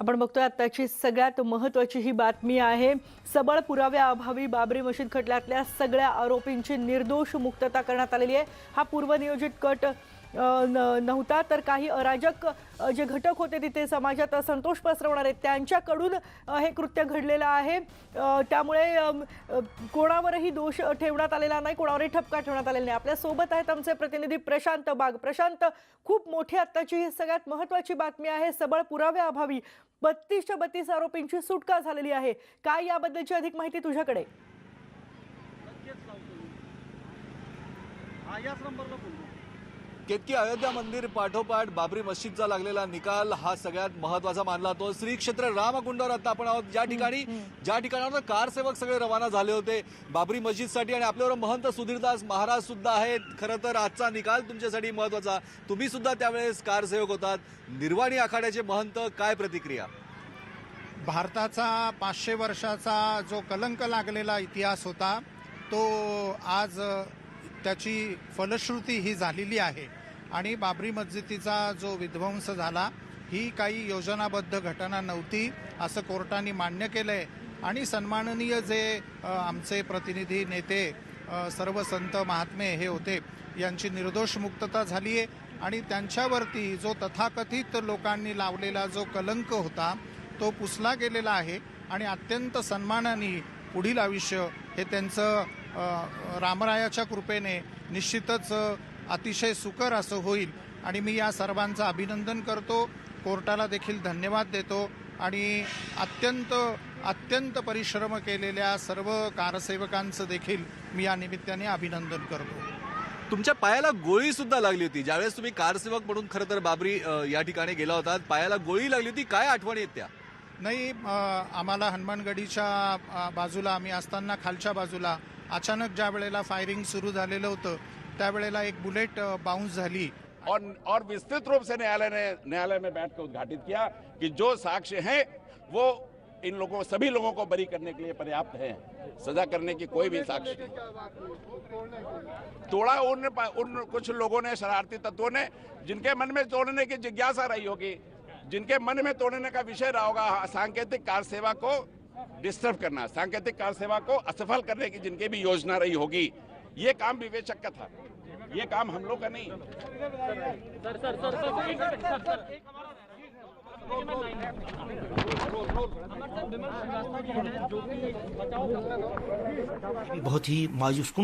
आपण बघतोय आताची सगळ्यात महत्त्वाची ही बातमी आहे. सबळ पुराव्याअभावी बाबरी मशीद खटल्यातल्या सगळ्या आरोपींची निर्दोष मुक्तता करण्यात आलेली आहे. हा पूर्वनियोजित कट नव्हता तर काही अराजक जे घटक होते तिथे समाजात संतोष पसरवणारे त्यांच्याकडून हे कृत्य घडलेलं आहे. त्यामुळे कोणावरही दोष ठेवण्यात आलेला नाही कोणावरही ठपका ठेवण्यात आलेला नाही. आपल्यासोबत आहेत आमचे प्रतिनिधी प्रशांत बाग. प्रशांत खूप मोठी आत्ताची ही सगळ्यात महत्त्वाची बातमी आहे. सबळ पुराव्याअभावी बत्तीसच्या बत्तीस आरोपींची सुटका झालेली आहे. काय याबद्दलची अधिक माहिती तुझ्याकडे? केतकी अयोध्या मंदिर पाठोपाठ बाबरी मस्जिदचा लागलेला निकाल हा सगळ्यात महत्त्वाचा मानला तो श्री क्षेत्र रामकुंडावर आता आपण आहोत. ज्या ठिकाणी ज्या ठिकाणावर कारसेवक सगळे रवाना झाले होते बाबरी मस्जिदसाठी आणि आपल्यावर महंत सुधीरदास महाराज सुद्धा आहेत. खरं तर आजचा निकाल तुमच्यासाठी महत्त्वाचा तुम्ही सुद्धा त्यावेळेस कारसेवक होतात. निर्वाणी आखाड्याचे महंत काय प्रतिक्रिया? भारताचा पाचशे वर्षाचा जो कलंक लागलेला इतिहास होता तो आज त्याची फलश्रुती ही झालेली आहे. आणि बाबरी मस्जिदीचा जो विध्वंस झाला ही काही योजनाबद्ध घटना नव्हती असं कोर्टाने मान्य केलं आहे आणि सन्माननीय जे आमचे प्रतिनिधी नेते सर्व संत महात्मे हे होते यांची निर्दोष मुक्तता झाली आहे आणि त्यांच्यावरती जो तथाकथित लोकांनी लावलेला जो कलंक होता तो पुसला गेलेला आहे. आणि अत्यंत सन्मानाने पुढील आयुष्य हे त्यांचं रामरायाच्या कृपेने निश्चितच अतिशय सुकर असं होईल. आणि मी या सर्वांचं अभिनंदन करतो. कोर्टाला देखील धन्यवाद देतो. आणि अत्यंत अत्यंत परिश्रम केलेल्या सर्व कारसेवकांचं देखील मी या निमित्ताने अभिनंदन करतो. तुमच्या पायाला गोळी सुद्धा लागली होती. ज्यावेळेस तुम्ही कारसेवक म्हणून खरं तर बाबरी या ठिकाणी गेला होता पायाला गोळी लागली होती. काय आठवणी आहेत त्या? नाही आम्हाला हनुमानगडीच्या अ, बाजूला आम्ही असताना खालच्या बाजूला अचानक ज्या वेळेला फायरिंग सुरू झालेलं एक बुलेट बाउंस झाली. और और विस्तृत रूप से न्यायालय ने न्यायालय में बैठ कर उद्घाटित किया कि जो साक्ष्य हैं वो इन लोगों सभी लोगों को बरी करने के लिए पर्याप्त है। सजा करने की कोई भी साक्ष्य तोड़ा उन उन कुछ लोगों ने शरारती तत्वों ने जिनके मन में तोड़ने की जिज्ञासा रही होगी जिनके मन में तोड़ने का विषय रहा होगा, सांकेतिक कार सेवा को डिस्टर्ब करना, सांकेतिक कार सेवा को असफल करने की जिनकी भी योजना रही होगी, ये काम विवेचक का था। ये काम हम लोग का नहीं। बहुत ही मायूस कुन